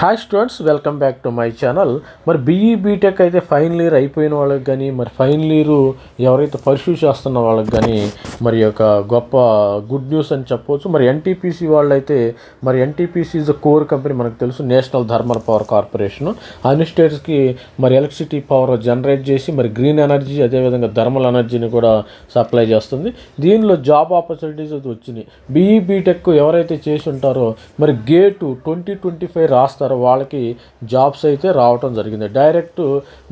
Hi students welcome back to my channel మరి BE BTech అయితే final year అయిపోయిన వాళ్ళకి కానీ మరి ఫైనల్ ఇయర్ ఎవరైతే పర్సూ చేస్తున్న వాళ్ళకి కానీ మరి ఒక గొప్ప గుడ్ న్యూస్ అని చెప్పవచ్చు మరి ఎన్టీపీసీ వాళ్ళు అయితే మరి ఎన్టీపీసీ ఇస్ కోర్ కంపెనీ మనకు తెలుసు నేషనల్ థర్మల్ పవర్ కార్పొరేషన్ అన్ని స్టేట్స్కి మరి ఎలక్ట్రిసిటీ పవర్ జనరేట్ చేసి మరి గ్రీన్ ఎనర్జీ అదేవిధంగా థర్మల్ ఎనర్జీని కూడా సప్లై చేస్తుంది. దీనిలో జాబ్ ఆపర్చునిటీస్ అది వచ్చినాయి. బీఈ బీటెక్ ఎవరైతే చేసి ఉంటారో మరి గేటు ట్వంటీ ట్వంటీ ఫైవ్ రాస్తారు వాళ్ళకి జాబ్స్ అయితే రావటం జరిగింది. డైరెక్ట్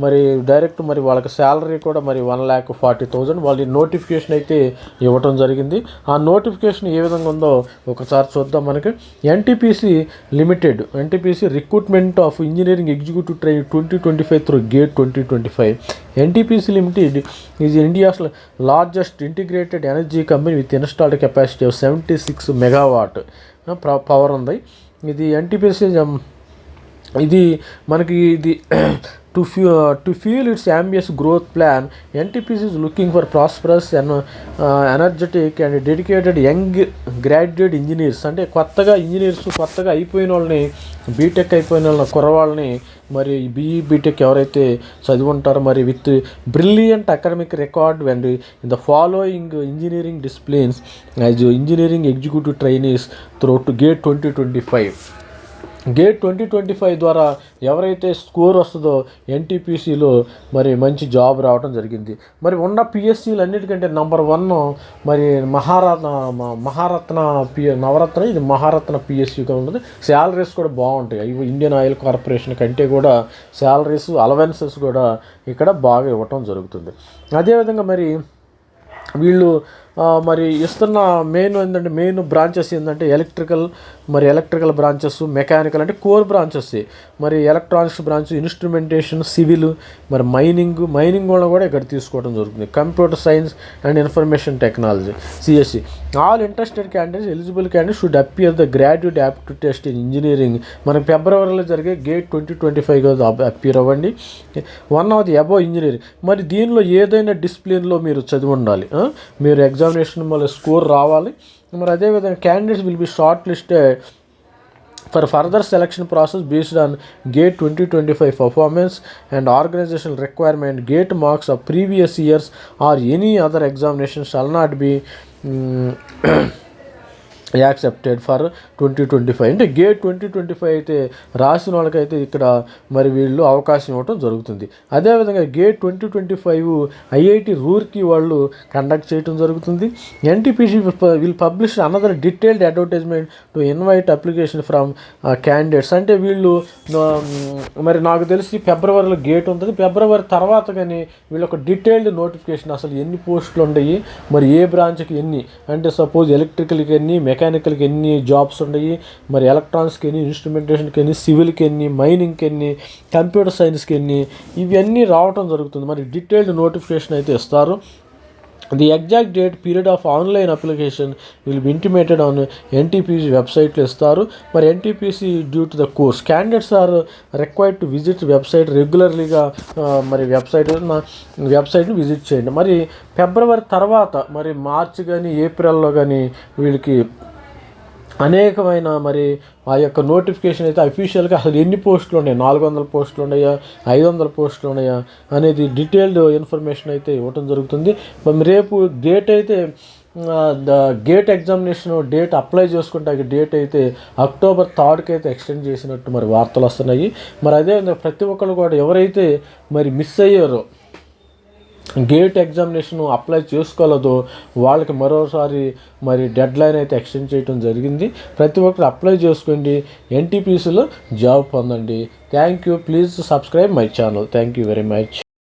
మరి డైరెక్ట్ మరి వాళ్ళకి శాలరీ కూడా మరి వన్ ల్యాక్ ఫార్టీ థౌజండ్ వాళ్ళ నోటిఫికేషన్ అయితే ఇవ్వటం జరిగింది. ఆ నోటిఫికేషన్ ఏ విధంగా ఉందో ఒకసారి చూద్దాం మనకి. NTPC limited NTPC recruitment of engineering executive train twenty twenty five through GATE twenty twenty five NTPC limited is India's largest integrated energy company with installed capacity of seventy six megawatt power ఉంది. ఇది NTPC ఇది మనకి ఇది to few to fuel its ambitious growth plan NTPC is looking for prosperous and energetic and dedicated young graduate engineers అంటే కొత్తగా engineers కొత్తగా అయిపోయిన వాళ్ళని బీటెక్ అయిపోయిన వాళ్ళని కుర్రవాళ్ళని మరి బీఈ బీటెక్ ఎవరైతే చదివి ఉంటారో మరి with brilliant academic record and in the following engineering disciplines as engineering executive trainees through to GATE twenty twenty five GATE twenty twenty five ద్వారా ఎవరైతే స్కోర్ వస్తుందో ఎన్టీపీసీలో మరి మంచి జాబ్ రావడం జరిగింది. మరి ఉన్న పిఎస్సీలు అన్నిటికంటే నంబర్ వన్ మరి మహారత్న మహారత్న పి నవరత్న ఇది మహారత్న పిఎస్సీగా ఉంటుంది. శాలరీస్ కూడా బాగుంటాయి. ఇవి ఇండియన్ ఆయిల్ కార్పొరేషన్ కంటే కూడా శాలరీస్ అలవెన్సెస్ కూడా ఇక్కడ బాగా ఇవ్వటం జరుగుతుంది. అదేవిధంగా మరి వీళ్ళు మరి ఇస్తున్న మెయిన్ ఏంటంటే మెయిన్ బ్రాంచెస్ ఏంటంటే ఎలక్ట్రికల్ మరి ఎలక్ట్రికల్ బ్రాంచెస్ మెకానికల్ అంటే కోర్ బ్రాంచెస్ మరి ఎలక్ట్రానిక్స్ బ్రాంచ్ ఇన్స్ట్రుమెంటేషన్ సివిల్ మరి మైనింగ్ మైనింగ్ వాళ్ళని కూడా ఇక్కడ తీసుకోవడం జరుగుతుంది. Computer science and information technology CSC all interested candidates eligible candidate should appear the graduate aptitude test in engineering మనకి ఫిబ్రవరిలో జరిగే GATE twenty twenty five appear అవ్వండి. One of the above engineering మరి దీనిలో ఏదైనా డిసిప్లిన్లో మీరు చదివి ఉండాలి. మీరు ఎగ్జామ్ ఎగ్జామినేషన్ మళ్ళీ స్కోర్ రావాలి. మరి అదేవిధంగా candidates will be shortlisted for further selection process based on GATE twenty twenty five performance and organisation requirement GATE marks of previous years or any other examination shall not be accepted for twenty twenty five. అంటే GATE twenty twenty five అయితే రాసిన వాళ్ళకైతే ఇక్కడ మరి వీళ్ళు అవకాశం ఇవ్వటం జరుగుతుంది. అదేవిధంగా GATE twenty twenty five IIT Roorkee వాళ్ళు కండక్ట్ చేయడం జరుగుతుంది. NTPC will publish another detailed advertisement to invite application from candidates అంటే వీళ్ళు మరి నాకు తెలిసి ఫిబ్రవరిలో గేట్ ఉంటుంది. ఫిబ్రవరి తర్వాత కానీ వీళ్ళు ఒక డీటెయిల్డ్ నోటిఫికేషన్ అసలు ఎన్ని పోస్టులు ఉన్నాయి మరి ఏ బ్రాంచ్కి ఎన్ని? అంటే సపోజ్ ఎలక్ట్రికల్కి ఎన్ని మెకానికల్కి ఎన్ని జాబ్స్ ఉన్నాయి మరి ఎలక్ట్రానిక్స్కి ఎన్ని ఇన్స్ట్రుమెంటేషన్కి ఎన్ని సివిల్కి ఎన్ని మైనింగ్కి ఎన్ని కంప్యూటర్ సైన్స్కి ఎన్ని ఇవన్నీ రావటం జరుగుతుంది. మరి డీటెయిల్డ్ నోటిఫికేషన్ అయితే ఇస్తారు. The exact date period of online application will be intimated on NTPC వెబ్సైట్లో ఇస్తారు. మరి NTPC due to the course candidates are required to visit website రెగ్యులర్లీగా మరి వెబ్సైట్ వెబ్సైట్ని విజిట్ చేయండి. మరి ఫిబ్రవరి తర్వాత మరి మార్చ్ కానీ ఏప్రిల్లో కానీ వీళ్ళకి అనేకమైన మరి ఆ యొక్క నోటిఫికేషన్ అయితే అఫీషియల్గా అసలు ఎన్ని పోస్టులు ఉన్నాయి? నాలుగు వందల పోస్టులు ఉన్నాయా? ఐదు వందల పోస్టులు ఉన్నాయా? అనేది డీటెయిల్డ్ ఇన్ఫర్మేషన్ అయితే ఇవ్వటం జరుగుతుంది. మరి రేపు డేట్ అయితే the GATE examination date apply చేసుకుంటే డేట్ అయితే అక్టోబర్ థర్డ్కి అయితే ఎక్స్టెండ్ చేసినట్టు మరి వార్తలు వస్తున్నాయి. మరి అదే ప్రతి ఒక్కరు కూడా ఎవరైతే మరి మిస్ అయ్యారో గేట్ ఎగ్జామినేషన్ అప్లై చేసుకోలేదో వాళ్ళకి మరోసారి మరి డెడ్ లైన్ అయితే ఎక్స్టెండ్ చేయడం జరిగింది. ప్రతి ఒక్కరు అప్లై చేసుకోండి. ఎన్టీపీసీలో జాబ్ పొందండి. Thank you. Please subscribe my channel. Thank you very much.